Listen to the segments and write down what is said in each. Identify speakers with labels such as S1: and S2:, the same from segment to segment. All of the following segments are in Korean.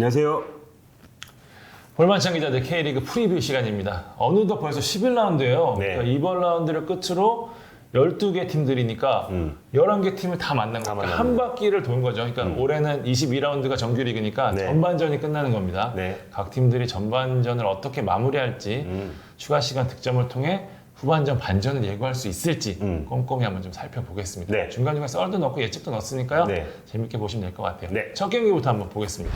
S1: 안녕하세요.
S2: 볼만찬 기자들 K리그 프리뷰 시간입니다. 어느덧 벌써 11라운드예요.
S1: 네.
S2: 그러니까 이번 라운드를 끝으로 12개 팀들이니까
S1: 음.
S2: 11개 팀을 다 만난 거니까
S1: 만났네.
S2: 한 바퀴를 도는 거죠. 그러니까 올해는 22라운드가 정규리그니까
S1: 네.
S2: 전반전이 끝나는 겁니다.
S1: 네.
S2: 각 팀들이 전반전을 어떻게 마무리할지
S1: 음.
S2: 추가 시간 득점을 통해 후반전 반전을 예고할 수 있을지
S1: 음.
S2: 꼼꼼히 한번 좀 살펴보겠습니다.
S1: 네.
S2: 중간중간 썰도 넣고 예측도 넣었으니까요.
S1: 네.
S2: 재밌게 보시면 될 것 같아요.
S1: 네.
S2: 첫 경기부터 한번 보겠습니다.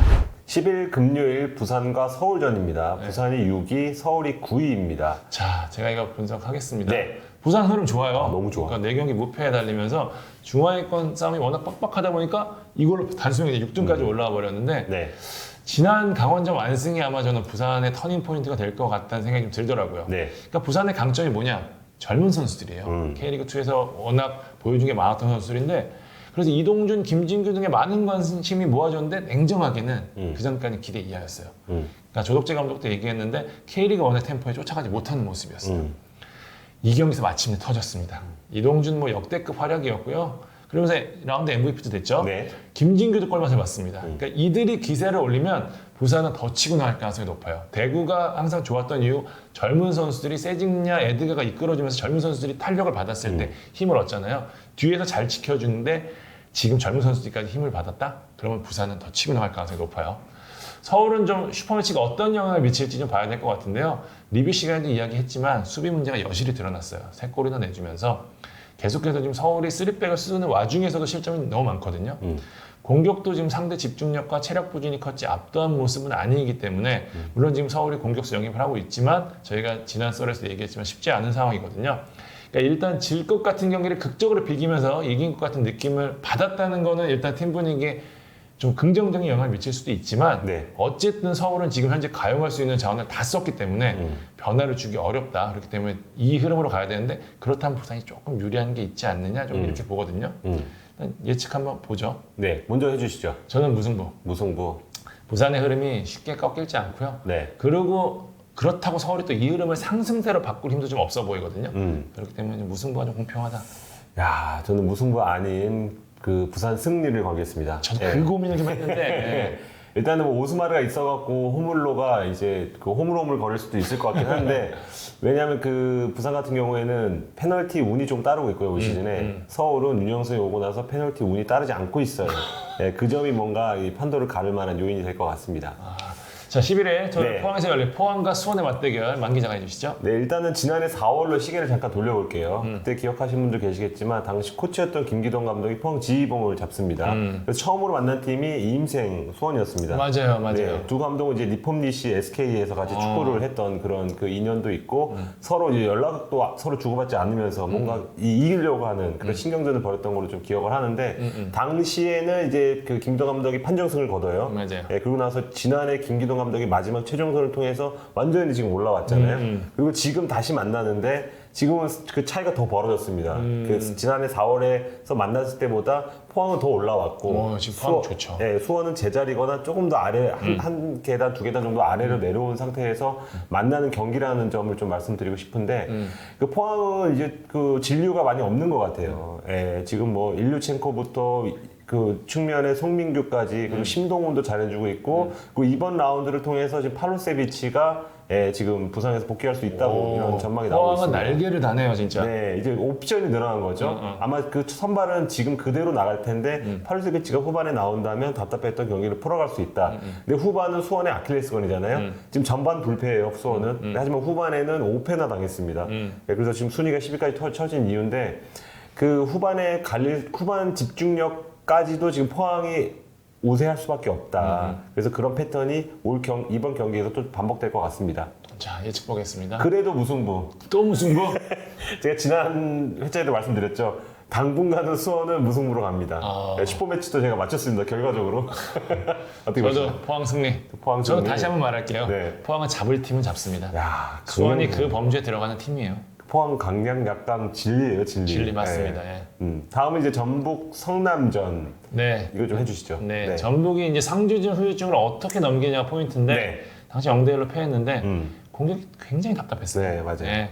S1: 10일 금요일 부산과 서울전입니다.
S2: 네.
S1: 부산이 6위, 서울이 9위입니다.
S2: 자, 제가 이거 분석하겠습니다.
S1: 네.
S2: 부산 흐름 좋아요.
S1: 아, 너무 좋아.
S2: 그러니까 네 경기 무패에 달리면서 중하위권 싸움이 워낙 빡빡하다 보니까 이걸로 이제 6등까지 올라와 버렸는데
S1: 네.
S2: 지난 강원전 완승이 아마 저는 부산의 터닝 포인트가 될 것 같다는 생각이 좀 들더라고요.
S1: 네.
S2: 그러니까 부산의 강점이 뭐냐? 젊은 선수들이에요.
S1: 음.
S2: K리그 2에서 워낙 보여준 게 많았던 선수들인데 그래서 이동준, 김진규 등의 많은 관심이 모아졌는데 냉정하게는
S1: 음.
S2: 그 전까지 기대 이하였어요.
S1: 음.
S2: 그러니까 조덕재 감독도 얘기했는데 K리그 1의 템포에 쫓아가지 못하는 모습이었어요.
S1: 음.
S2: 이 경기에서 마침내 터졌습니다. 이동준 뭐 역대급 활약이었고요. 그러면서 라운드 MVP도 됐죠.
S1: 네.
S2: 김진규도 골맛을 봤습니다. 그러니까 이들이 기세를 올리면 부산은 더 치고 나갈 가능성이 높아요. 대구가 항상 좋았던 이유 젊은 선수들이 세징야 에드가가 이끌어주면서 젊은 선수들이 탄력을 받았을 때 힘을 얻잖아요. 뒤에서 잘 지켜주는데 지금 젊은 선수들까지 힘을 받았다? 그러면 부산은 더 치고 나갈 가능성이 높아요. 서울은 좀 슈퍼매치가 어떤 영향을 미칠지 좀 봐야 될 것 같은데요. 리뷰 시간에도 이야기했지만 수비 문제가 여실히 드러났어요. 세 골이나 내주면서 계속해서 지금 서울이 쓰리백을 쓰는 와중에서도 실점이 너무 많거든요.
S1: 음.
S2: 공격도 지금 상대 집중력과 체력 부진이 컸지 압도한 모습은 아니기 때문에 물론 지금 서울이 공격수 영입을 하고 있지만 저희가 지난 썰에서 얘기했지만 쉽지 않은 상황이거든요. 그러니까 일단 질 것 같은 경기를 극적으로 비기면서 이긴 것 같은 느낌을 받았다는 거는 일단 팀 분위기에 좀 긍정적인 영향을 미칠 수도 있지만
S1: 네.
S2: 어쨌든 서울은 지금 현재 가용할 수 있는 자원을 다 썼기 때문에
S1: 음.
S2: 변화를 주기 어렵다. 그렇기 때문에 이 흐름으로 가야 되는데 그렇다면 부산이 조금 유리한 게 있지 않느냐 좀
S1: 음.
S2: 이렇게 보거든요.
S1: 음.
S2: 예측 한번 보죠.
S1: 네. 먼저 해주시죠.
S2: 저는 무승부.
S1: 무승부.
S2: 부산의 흐름이 쉽게 꺾일지 않고요.
S1: 네.
S2: 그리고 그렇다고 서울이 또 이 흐름을 상승세로 바꿀 힘도 좀 없어 보이거든요.
S1: 음.
S2: 그렇기 때문에 무승부가 좀 공평하다.
S1: 야, 저는 무승부 아닌 그 부산 승리를 걸겠습니다.
S2: 저도
S1: 예.
S2: 그 고민을 좀 했는데
S1: 일단은 뭐 오스마르가 있어갖고 호물로가 이제 그 호물호물 거릴 수도 있을 것 같긴 한데 왜냐하면 그 부산 같은 경우에는 페널티 운이 좀 따르고 있고요 올 시즌에
S2: 음.
S1: 서울은 윤영수이 오고 나서 페널티 운이 따르지 않고 있어요. 예, 그 점이 뭔가 이 판도를 가를 만한 요인이 될 것 같습니다.
S2: 아, 자 11일 저희
S1: 네.
S2: 포항에서 열린 포항과 수원의 맞대결 만 기자가 해주시죠.
S1: 네, 일단은 지난해 4월로 시계를 잠깐 돌려볼게요.
S2: 음.
S1: 그때 기억하신 분들 계시겠지만 당시 코치였던 김기동 감독이 포항 지휘봉을 잡습니다.
S2: 음.
S1: 그래서 처음으로 만난 팀이 이임생 수원이었습니다.
S2: 맞아요, 맞아요.
S1: 네, 두 감독은 이제 리폼리시 SK에서 같이
S2: 어.
S1: 축구를 했던 그런 그 인연도 있고
S2: 음.
S1: 서로 이제 연락도 아- 서로 주고받지 않으면서 뭔가 이- 이기려고 하는
S2: 음.
S1: 그런 신경전을 벌였던 걸로 좀 기억을 하는데 당시에는 이제 그 김기동 감독이 판정승을 거둬요.
S2: 맞아요.
S1: 예, 그리고 나서 지난해 김기동 감독이 마지막 최종선을 통해서 완전히 지금 올라왔잖아요.
S2: 음.
S1: 그리고 지금 다시 만나는데 지금은 그 차이가 더 벌어졌습니다.
S2: 음.
S1: 그 지난해 4월에서 만났을 때보다 포항은 더 올라왔고
S2: 어, 지금 포항 좋죠.
S1: 예, 수원은 제자리거나 조금 더 아래 한,
S2: 음.
S1: 한 계단 두 계단 정도 아래로 내려온 상태에서 만나는 경기라는 점을 좀 말씀드리고 싶은데
S2: 음.
S1: 그 포항은 이제 그 진류가 많이 없는 것 같아요. 예, 지금 뭐 일류첸코부터 그 측면에 송민규까지
S2: 음.
S1: 그리고 심동훈도 잘해주고 있고 그리고 이번 라운드를 통해서 지금 팔로세비치가 예, 지금 부상에서 복귀할 수 있다고 이런 전망이 나오고
S2: 포항은
S1: 있습니다.
S2: 날개를 다네요 진짜.
S1: 네, 이제 옵션이 늘어난 거죠.
S2: 어, 어.
S1: 아마 그 선발은 지금 그대로 나갈 텐데
S2: 음.
S1: 팔루세비치가 후반에 나온다면 답답했던 경기를 풀어갈 수 있다. 근데 후반은 수원의 아킬레스건이잖아요.
S2: 음.
S1: 지금 전반 불패예요, 수원은. 하지만 후반에는 5패나 당했습니다.
S2: 음.
S1: 네, 그래서 지금 순위가 10위까지 터- 처진 이유인데 그 후반에 갈릴 후반 집중력 까지도 지금 포항이 우세할 수밖에 없다.
S2: 음.
S1: 그래서 그런 패턴이 올 경, 이번 경기에서 또 반복될 것 같습니다.
S2: 자 예측 보겠습니다.
S1: 그래도 무승부.
S2: 또 무승부?
S1: 제가 지난 회차에도 말씀드렸죠. 당분간은 수원은 무승부로 갑니다.
S2: 아.
S1: 네, 슈퍼 매치도 제가 맞췄습니다. 결과적으로. 어떻게?
S2: 저도 포항 승리.
S1: 포항
S2: 저는
S1: 승리.
S2: 다시 한번 말할게요.
S1: 네.
S2: 포항은 잡을 팀은 잡습니다.
S1: 야,
S2: 수원이 그 범주에 들어가는 팀이에요.
S1: 포항 강량 약강 진리예요, 진리.
S2: 진리 맞습니다.
S1: 네.
S2: 예.
S1: 음, 다음은 이제 전북 성남전
S2: 네.
S1: 이거 좀 해주시죠.
S2: 네, 전북이 이제 상주진 후유증을 어떻게 넘기냐 포인트인데
S1: 네.
S2: 당시 0대 1로 패했는데
S1: 음.
S2: 공격이 굉장히 답답했어요.
S1: 네, 맞아요.
S2: 물론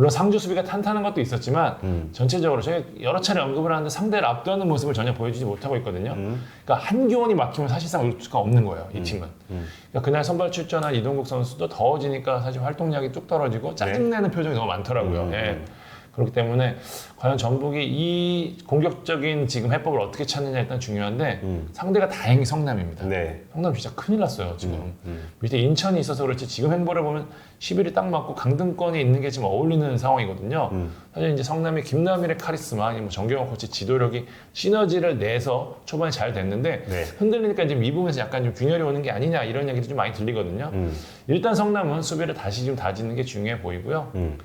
S2: 물론 상주 수비가 탄탄한 것도 있었지만
S1: 음.
S2: 전체적으로 저희 여러 차례 언급을 하는데 상대를 압도하는 모습을 전혀 보여주지 못하고 있거든요.
S1: 음.
S2: 그러니까 한교원이 막히면 사실상 올 수가 없는 거예요. 이 팀은. 그러니까 그날 선발 출전한 이동국 선수도 더워지니까 사실 활동량이 뚝 떨어지고 짜증내는 표정이 너무 많더라고요.
S1: 음,
S2: 예. 그렇기 때문에 과연 전북이 이 공격적인 지금 해법을 어떻게 찾느냐 일단 중요한데
S1: 음.
S2: 상대가 다행히 성남입니다.
S1: 네.
S2: 성남 진짜 큰일 났어요 지금
S1: 음.
S2: 밑에 인천이 있어서 그렇지 지금 행보를 보면 11위 딱 맞고 강등권에 있는 게 지금 어울리는 상황이거든요
S1: 음.
S2: 사실 이제 성남의 김남일의 카리스마 아니면 뭐 정경원 코치 지도력이 시너지를 내서 초반에 잘 됐는데
S1: 네.
S2: 흔들리니까 지금 이 부분에서 약간 좀 균열이 오는 게 아니냐 이런 얘기도 좀 많이 들리거든요
S1: 음.
S2: 일단 성남은 수비를 다시 좀 다지는 게 중요해 보이고요
S1: 음.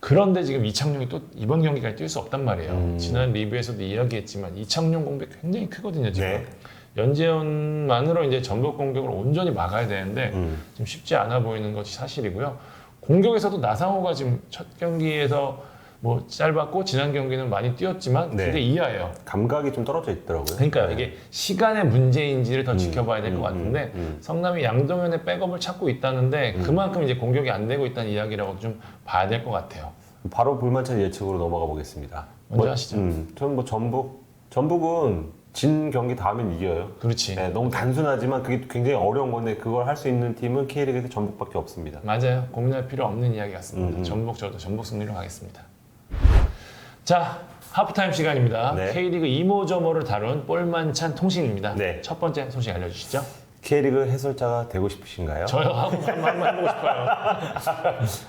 S2: 그런데 지금 이창용이 또 이번 경기까지 뛸 수 없단 말이에요.
S1: 음.
S2: 지난 리뷰에서도 이야기했지만 이창용 공백 굉장히 크거든요. 지금
S1: 네.
S2: 연재현만으로 이제 전북 공격을 온전히 막아야 되는데
S1: 음.
S2: 좀 쉽지 않아 보이는 것이 사실이고요. 공격에서도 나상호가 지금 첫 경기에서 뭐 짧았고 지난 경기는 많이 뛰었지만
S1: 네.
S2: 기대 이하예요.
S1: 감각이 좀 떨어져 있더라고요.
S2: 그러니까 이게 시간의 문제인지를 더 지켜봐야 될것
S1: 음,
S2: 같은데
S1: 음, 음.
S2: 성남이 양동현의 백업을 찾고 있다는데 그만큼 이제 공격이 안 되고 있다는 이야기라고 좀 봐야 될 것 같아요.
S1: 바로 불만찬 예측으로 넘어가 보겠습니다.
S2: 먼저
S1: 뭐,
S2: 하시죠.
S1: 음, 저는 뭐 전북 전북은 진 경기 다음엔 이겨요.
S2: 그렇지.
S1: 네, 너무 단순하지만 그게 굉장히 어려운 건데 그걸 할 수 있는 팀은 K리그에서 전북밖에 없습니다.
S2: 맞아요. 고민할 필요 없는 이야기 같습니다.
S1: 음, 음.
S2: 전북 저도 전북 승리로 가겠습니다. 자, 하프타임 시간입니다.
S1: 네.
S2: K리그 이모저모를 다룬 볼만찬 통신입니다.
S1: 네.
S2: 첫 번째 소식 알려주시죠.
S1: K리그 해설자가 되고 싶으신가요?
S2: 저요 한번 한번 해보고 싶어요.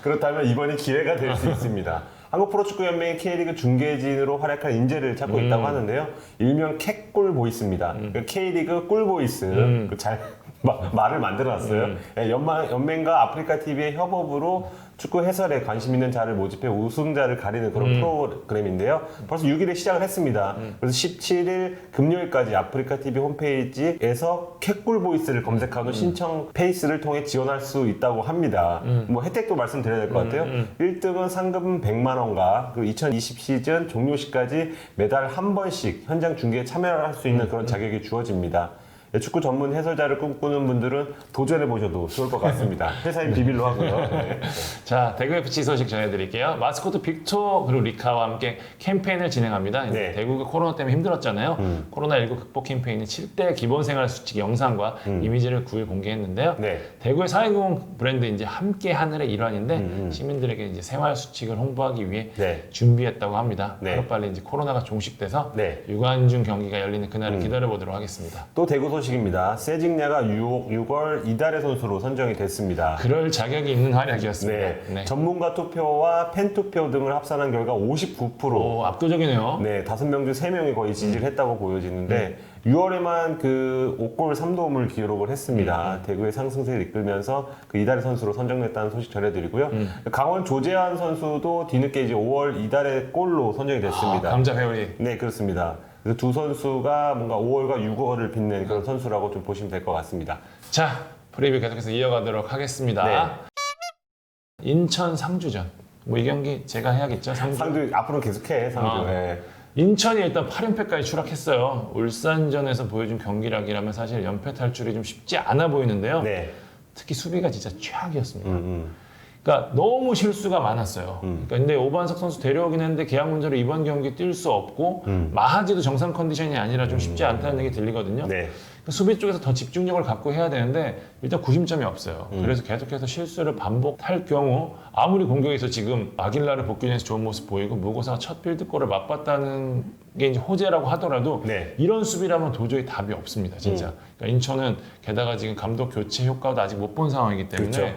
S1: 그렇다면 이번이 기회가 될 수 있습니다. 한국 프로축구연맹이 K리그 중계진으로 활약할 인재를 찾고
S2: 음.
S1: 있다고 하는데요. 일명 캣골 보이스입니다. 그 K리그 꿀 보이스
S2: 음.
S1: 그잘 마- 말을 만들어놨어요. 예, 연마, 연맹과 아프리카 TV의 협업으로 축구 해설에 관심 있는 자를 모집해 우승자를 가리는 그런
S2: 음.
S1: 프로그램인데요. 벌써 6일에 시작을 했습니다. 그래서 17일 금요일까지 아프리카 TV 홈페이지에서 캣꿀 보이스를 검색한
S2: 음.
S1: 후 신청 페이스를 통해 지원할 수 있다고 합니다. 뭐 혜택도 말씀드려야 될 것 같아요.
S2: 음,
S1: 1등은 상금 100만 원과 그리고 2020 시즌 종료 시까지 매달 한 번씩 현장 중계에 참여할 수
S2: 음,
S1: 있는 그런 자격이 주어집니다. 예, 축구 전문 해설자를 꿈꾸는 분들은 도전해 보셔도 좋을 것 같습니다. 회사인 비밀로 하고요. 네.
S2: 자, 대구 FC 소식 전해드릴게요. 마스코트 빅토 그리고 리카와 함께 캠페인을 진행합니다.
S1: 네. 음.
S2: 대구가 코로나 때문에 힘들었잖아요. 코로나19 극복 캠페인이 7대 기본생활 수칙 영상과 이미지를 9일 공개했는데요.
S1: 네.
S2: 대구의 사회공헌 브랜드 이제 함께 하늘의 일환인데
S1: 음,
S2: 시민들에게 이제 생활 수칙을 홍보하기 위해
S1: 네.
S2: 준비했다고 합니다.
S1: 네.
S2: 하루빨리 이제 코로나가 종식돼서
S1: 네.
S2: 유관중 경기가 열리는 그날을
S1: 음.
S2: 기다려 보도록 하겠습니다.
S1: 또 대구 소식 입니다. 세징야가 6, 6월 이달의 선수로 선정이 됐습니다.
S2: 그럴 자격이 있는 활약이었습니다.
S1: 네.
S2: 네.
S1: 전문가 투표와 팬 투표 등을 합산한 결과 59%.
S2: 오, 압도적이네요.
S1: 네, 다섯 명중세 명이 거의 지지를 했다고 보여지는데 6월에만 그 5골 3도움을 기록을 했습니다. 대구의 상승세를 이끌면서 그 이달의 선수로 선정됐다는 소식 전해드리고요. 강원 조재환 선수도 뒤늦게 이제 5월 이달의 골로 선정이 됐습니다.
S2: 아, 감자 회오리.
S1: 네, 그렇습니다. 그래서 두 선수가 뭔가 5월과 6월을 빛낸 그런 선수라고 좀 보시면 될 것 같습니다.
S2: 자, 프리뷰 계속해서 이어가도록 하겠습니다.
S1: 네.
S2: 인천 상주전. 뭐 이 경기 제가 해야겠죠. 상주.
S1: 상주 앞으로 계속해 상주.
S2: 아.
S1: 네.
S2: 인천이 일단 8연패까지 추락했어요. 울산전에서 보여준 경기력이라면 사실 연패 탈출이 좀 쉽지 않아 보이는데요.
S1: 네.
S2: 특히 수비가 진짜 최악이었습니다.
S1: 음, 음.
S2: 그러니까 너무 실수가 많았어요. 그러니까 근데 오반석 선수 데려오긴 했는데 계약 문제로 이번 경기 뛸 수 없고 마하지도 정상 컨디션이 아니라 좀 쉽지 않다는 얘기 들리거든요.
S1: 네.
S2: 그러니까 수비 쪽에서 더 집중력을 갖고 해야 되는데 일단 구심점이 없어요.
S1: 음.
S2: 그래서 계속해서 실수를 반복할 경우 아무리 공격에서 지금 아길라를 복귀해서 좋은 모습 보이고 무고사가 첫 필드골을 맛봤다는 게 이제 호재라고 하더라도
S1: 네. 음.
S2: 이런 수비라면 도저히 답이 없습니다. 진짜. 그러니까 인천은 게다가 지금 감독 교체 효과도 아직 못 본 상황이기 때문에
S1: 그렇죠.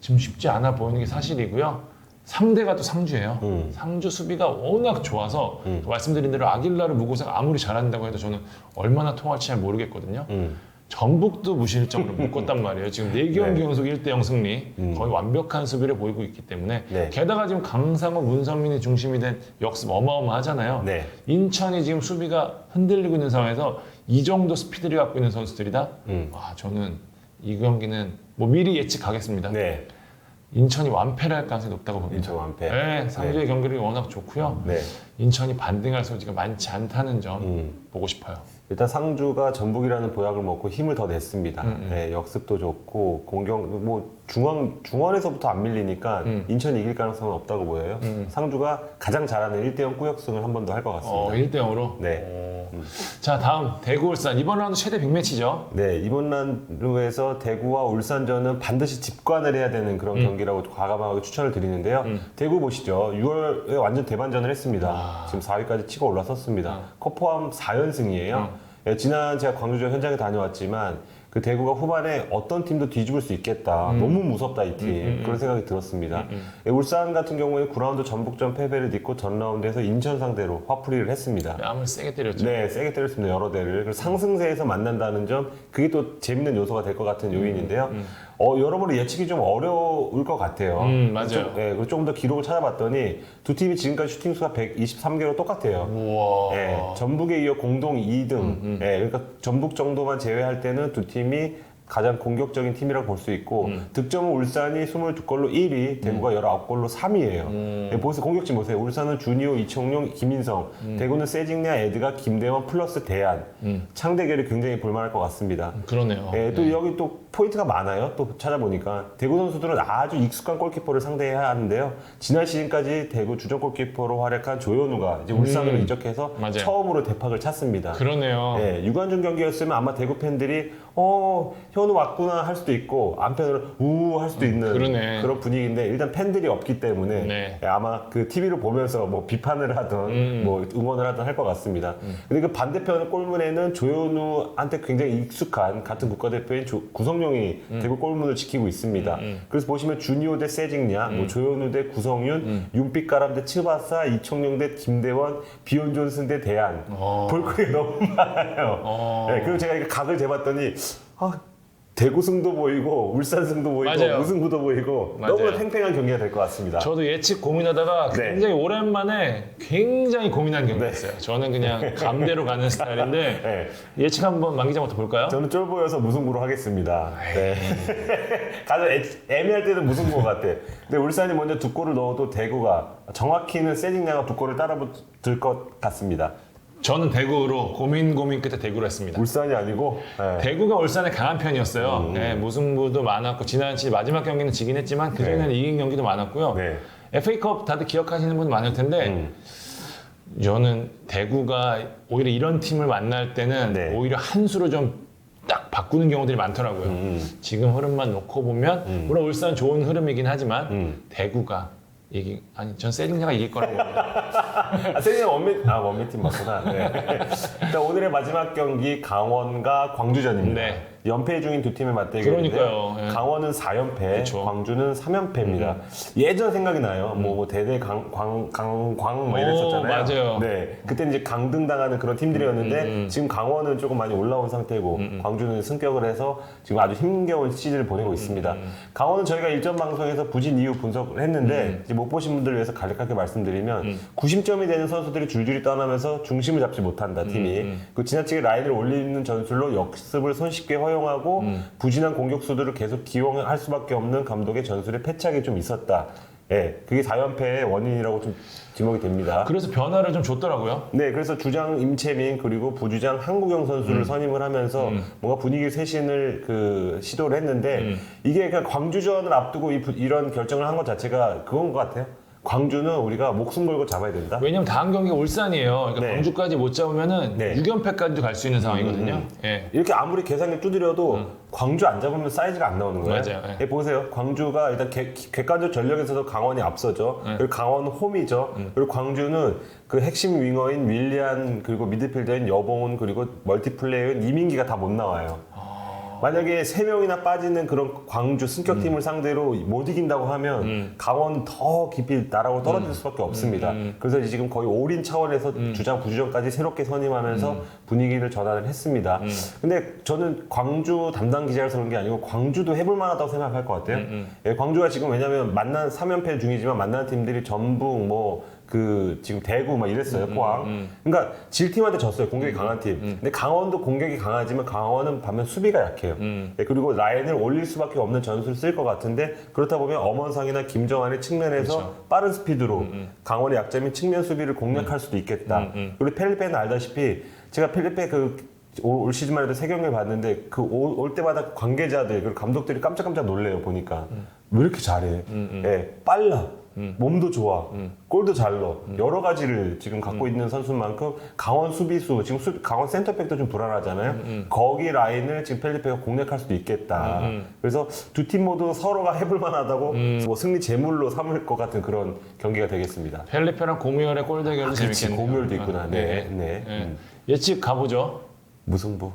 S2: 지금 쉽지 않아 보이는 게 사실이고요. 상대가 또 상주예요.
S1: 음.
S2: 상주 수비가 워낙 좋아서 말씀드린 대로 아길라를 무고사가 아무리 잘한다고 해도 저는 얼마나 통할지 잘 모르겠거든요.
S1: 음.
S2: 전북도 무실점으로 묶었단 말이에요. 지금 네 경기
S1: 네.
S2: 연속 1대 0 승리, 거의 완벽한 수비를 보이고 있기 때문에
S1: 네.
S2: 게다가 지금 강상호, 문성민이 중심이 된 역습 어마어마하잖아요.
S1: 네.
S2: 인천이 지금 수비가 흔들리고 있는 상황에서 이 정도 스피드를 갖고 있는 선수들이다.
S1: 음.
S2: 와, 저는 이 경기는 뭐 미리 예측하겠습니다.
S1: 네.
S2: 인천이 완패를 할 가능성이 높다고 봅니다.
S1: 인천 완패.
S2: 네, 상주의 경기력이 워낙 좋고요.
S1: 네.
S2: 인천이 반등할 소지가 많지 않다는 점
S1: 음.
S2: 보고 싶어요.
S1: 일단 상주가 전북이라는 보약을 먹고 힘을 더 냈습니다.
S2: 음,
S1: 네, 역습도 좋고 공격 뭐 중앙 중원에서부터 안 밀리니까
S2: 음.
S1: 인천이 이길 가능성은 없다고 보여요. 상주가 가장 잘하는 1대0 꾸역승을 한 번 더 할 것 같습니다.
S2: 어, 1대 0으로.
S1: 네.
S2: 자, 다음 대구 울산 이번 라운드 최대 빅매치죠.
S1: 네, 이번 라운드에서 대구와 울산전은 반드시 집관을 해야 되는 그런
S2: 음.
S1: 경기라고 과감하게 추천을 드리는데요. 대구 보시죠. 6월에 완전 대반전을 했습니다.
S2: 아.
S1: 지금 4위까지 치고 올라섰습니다. 컵 포함 4연승이에요.
S2: 음.
S1: 예, 지난 제가 광주전 현장에 다녀왔지만 그 대구가 후반에 어떤 팀도 뒤집을 수 있겠다.
S2: 음.
S1: 너무 무섭다 이 팀. 그런 생각이 들었습니다. 예, 울산 같은 경우에 9라운드 전북전 패배를 딛고 전 라운드에서 인천 상대로 화풀이를 했습니다.
S2: 뺨을 세게 때렸죠.
S1: 네, 세게 때렸습니다. 여러 대를. 그래서 상승세에서 만난다는 점, 그게 또 재밌는 요소가 될 것 같은 요인인데요. 어, 여러모로 예측이 좀 어려울 것 같아요.
S2: 음, 맞아요.
S1: 좀, 네, 그리고 조금 더 기록을 찾아봤더니 두 팀이 지금까지 슈팅 수가 123개로 똑같아요.
S2: 우와.
S1: 예, 전북에 이어 공동 2등.
S2: 음,
S1: 예, 그러니까 전북 정도만 제외할 때는 두 팀이 가장 공격적인 팀이라고 볼 수 있고
S2: 음.
S1: 득점은 울산이 22골로 1위, 대구가 19골로 3위예요.
S2: 음.
S1: 예, 보세요. 공격진 보세요. 울산은 주니오, 이청용, 김인성,
S2: 음.
S1: 대구는 세징야, 에드가, 김대원 플러스 대안. 창 대결이 굉장히 볼만할 것 같습니다.
S2: 그러네요.
S1: 예, 또 여기 또 포인트가 많아요. 또 찾아보니까 대구 선수들은 아주 익숙한 골키퍼를 상대해야 하는데요. 지난 시즌까지 대구 주전 골키퍼로 활약한 조현우가 이제 울산으로
S2: 음.
S1: 이적해서
S2: 맞아요.
S1: 처음으로 대박을 찼습니다.
S2: 그러네요.
S1: 예, 유관중 경기였으면 아마 대구 팬들이 어 현우 왔구나 할 수도 있고 한편으로 우할 수도 있는
S2: 음, 그러네.
S1: 런 분위기인데 일단 팬들이 없기 때문에
S2: 네.
S1: 예, 아마 그 TV를 보면서 뭐 비판을 하든
S2: 음.
S1: 뭐 응원을 하든 할 것 같습니다. 근데 그 반대편 골문에는 조현우한테 굉장히 익숙한 같은 국가대표인 조- 구성용이
S2: 음.
S1: 대구 골문을 지키고 있습니다. 그래서 보시면 주니오 대 세징야,
S2: 음.
S1: 뭐 조현우 대 구성윤, 윤빛가람 대 츠바사, 이청용 대 김대원, 비온 존슨 대 대안.
S2: 어.
S1: 볼거리 너무 많아요.
S2: 어.
S1: 네, 그리고 제가 이렇게 각을 재봤더니 아, 대구승도 보이고 울산승도 보이고
S2: 맞아요.
S1: 무승부도 보이고
S2: 맞아요.
S1: 너무나 팽팽한 경기가 될 것 같습니다.
S2: 저도 예측 고민하다가
S1: 네.
S2: 굉장히 오랜만에 굉장히 고민한 경기였어요. 저는 그냥 감대로 가는 스타일인데
S1: 네.
S2: 예측 한번 만 기자부터 볼까요?
S1: 저는 쫄보여서 무승부로 하겠습니다. 네. 가장 애, 애매할 때는 무승부 같아. 근데 울산이 먼저 두 골을 넣어도 대구가 정확히는 세징야가 두 골을 따라붙을 것 같습니다.
S2: 저는 대구로 고민 고민 끝에 대구로 했습니다.
S1: 울산이 아니고 네.
S2: 대구가 울산의 강한 편이었어요. 네, 무승부도 많았고 지난 시 마지막 경기는 지긴 했지만 그 전에는 이긴 경기도 많았고요.
S1: 네.
S2: FA컵 다들 기억하시는 분 많을 텐데
S1: 음.
S2: 저는 대구가 오히려 이런 팀을 만날 때는
S1: 네.
S2: 오히려 한 수로 좀 딱 바꾸는 경우들이 많더라고요.
S1: 음.
S2: 지금 흐름만 놓고 보면 물론 울산 좋은 흐름이긴 하지만
S1: 음.
S2: 대구가 이기 아니 전 세징야가 이길 거라고.
S1: 아, 세징야 원맨 아 원맨 팀 맞구나. 네. 일단 오늘의 마지막 경기 강원과 광주전입니다.
S2: 네.
S1: 연패 중인 두 팀의 맞대결인데요.
S2: 예.
S1: 강원은 4연패,
S2: 그쵸. 음.
S1: 광주는 3연패입니다. 예전 생각이 나요. 뭐 대대 강광광광 뭐 이랬었잖아요.
S2: 오, 맞아요.
S1: 네, 그때 이제 강등 당하는 그런 팀들이었는데
S2: 음,
S1: 지금 강원은 조금 많이 올라온 상태고 광주는 승격을 해서 지금 아주 힘겨운 시즌을
S2: 음,
S1: 보내고 있습니다. 강원은 저희가 일전 방송에서 부진 이유 분석을 했는데
S2: 음.
S1: 못 보신 분들을 위해서 간략하게 말씀드리면 구심점이 되는 선수들이 줄줄이 떠나면서 중심을 잡지 못한다 팀이 그 지나치게 라인을 올리는 전술로 역습을 손쉽게 허 용하고 부진한 공격수들을 계속 기용할 수밖에 없는 감독의 전술에 패착이 좀 있었다. 예, 그게 4연패의 원인이라고 좀 지목이 됩니다.
S2: 그래서 변화를 좀 줬더라고요.
S1: 네, 그래서 주장 임채민 그리고 부주장 한국영 선수를 선임을 하면서 뭔가 분위기 쇄신을 그 시도를 했는데 이게 그냥 광주전을 앞두고 이, 부- 이런 결정을 한 것 자체가 그건 것 같아요. 광주는 우리가 목숨 걸고 잡아야 된다.
S2: 왜냐면 다음 경기가 울산이에요. 그러니까
S1: 네.
S2: 광주까지 못 잡으면은
S1: 네.
S2: 6연패까지도 갈 수 있는 상황이거든요. 예.
S1: 이렇게 아무리 계산을 두드려도 광주 안 잡으면 사이즈가 안 나오는 거예요.
S2: 음. 맞아요, 예.
S1: 예, 보세요. 광주가 일단 객, 객관적 전력에서도 강원이 앞서죠.
S2: 예.
S1: 그리고 강원 홈이죠.
S2: 음.
S1: 그리고 광주는 그 핵심 윙어인 윌리안 그리고 미드필더인 여봉은 그리고 멀티플레이어인 이민기가 다 못 나와요.
S2: 아.
S1: 만약에 세 명이나 빠지는 그런 광주 승격팀을
S2: 음.
S1: 상대로 못 이긴다고 하면 강원은 더 깊이 나라고
S2: 음.
S1: 떨어질 수밖에 없습니다. 그래서 지금 거의 올인 차원에서 주장 부주장까지 새롭게 선임하면서
S2: 음.
S1: 분위기를 전환을 했습니다. 근데 저는 광주 담당 기자라서 그런 게 아니고 광주도 해볼 만하다고 생각할 것 같아요.
S2: 음,
S1: 예, 광주가 지금 왜냐면 만난 3연패 중이지만 만난 팀들이 전북 뭐 그 지금 대구 막 이랬어요
S2: 음,
S1: 포항. 그러니까 질 팀한테 졌어요 공격이 강한 팀. 근데 강원도 공격이 강하지만 강원은 반면 수비가 약해요.
S2: 음.
S1: 예, 그리고 라인을 올릴 수밖에 없는 전술을 쓸 것 같은데 그렇다 보면 엄원상이나 김정환의 측면에서
S2: 그렇죠.
S1: 빠른 스피드로
S2: 음,
S1: 강원의 약점인 측면 수비를 공략할 수도 있겠다. 그리고 펠리페는 알다시피 제가 펠리페 그 올, 올 시즌만 해도 세 경기를 봤는데 그 올 때마다 관계자들 그리고 감독들이 깜짝깜짝 놀래요 보니까 왜 이렇게 잘해? 예, 빨라. 몸도 좋아, 골도 잘 넣어, 여러 가지를 지금 갖고 있는 선수인 만큼 강원 수비수, 지금 수- 강원 센터백도 좀 불안하잖아요. 거기 라인을 지금 펠리페가 공략할 수도 있겠다. 그래서 두 팀 모두 서로가 해볼 만하다고 뭐 승리 제물로 삼을 것 같은 그런 경기가 되겠습니다.
S2: 펠리페랑 고미열의 골 대결도
S1: 그렇지,
S2: 재밌겠네요.
S1: 고미열도 있구나. 네,
S2: 네.
S1: 네.
S2: 네.
S1: 음.
S2: 예측 가보죠.
S1: 무승부.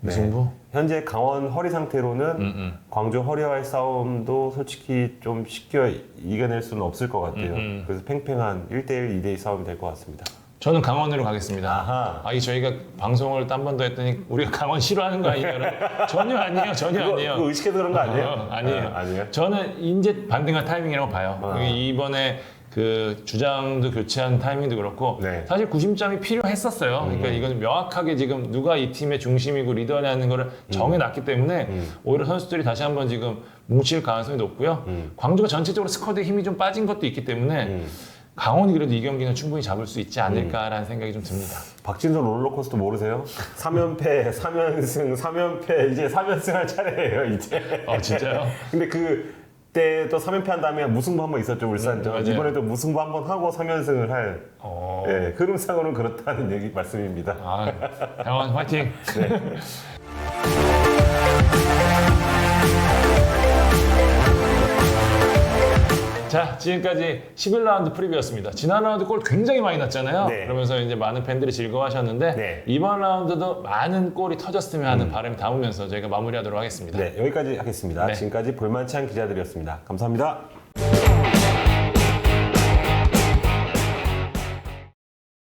S1: 네.
S2: 무승부?
S1: 현재 강원 허리 상태로는
S2: 음,
S1: 광주 허리와의 싸움도 솔직히 좀 쉽게 이겨낼 수는 없을 것 같아요.
S2: 음,
S1: 그래서 팽팽한 1대1, 2대2 싸움이 될 것 같습니다.
S2: 저는 강원으로 가겠습니다.
S1: 아하.
S2: 아, 이 저희가 방송을 딴번더 했더니 우리가 강원 싫어하는 거 아니에요? 전혀 아니에요. 전혀
S1: 그거,
S2: 아니에요.
S1: 그거 의식해서 그런 거 아니에요?
S2: 어, 아니에요.
S1: 아, 아니에요?
S2: 저는 이제 반등할 타이밍이라고 봐요.
S1: 아.
S2: 이번에 그 주장도 교체한 타이밍도 그렇고
S1: 네. 음.
S2: 사실 구심점이 필요했었어요. 그러니까 이건 명확하게 지금 누가 이 팀의 중심이고 리더냐는 거를 정해놨기 때문에
S1: 음.
S2: 오히려 선수들이 다시 한번 지금 뭉칠 가능성이 높고요.
S1: 음.
S2: 광주가 전체적으로 스쿼드에 힘이 좀 빠진 것도 있기 때문에 강원이 그래도 이 경기는 충분히 잡을 수 있지 않을까라는 생각이 좀 듭니다.
S1: 박진선 롤러코스터 모르세요? 3연패, 3연승, 3연패, 이제 3연승 할 차례예요, 이제.
S2: 어 진짜요?
S1: 근데 그, 때또 3연패 한 다음에 무승부 한 번 있었죠, 울산전.
S2: 음, 맞아요.
S1: 이번에도 무승부 한 번 하고 3연승을 할,
S2: 어.
S1: 예, 흐름상으로는 그렇다는 얘기, 말씀입니다.
S2: 아, 강원 화이팅! 자, 지금까지 11라운드 프리뷰였습니다. 지난 라운드 골 굉장히 많이 났잖아요.
S1: 네.
S2: 그러면서 이제 많은 팬들이 즐거워하셨는데
S1: 네.
S2: 이번 라운드도 많은 골이 터졌으면 하는 바람이 담으면서 저희가 마무리하도록 하겠습니다.
S1: 네, 여기까지 하겠습니다.
S2: 네.
S1: 지금까지 볼만찬 기자들이었습니다. 감사합니다.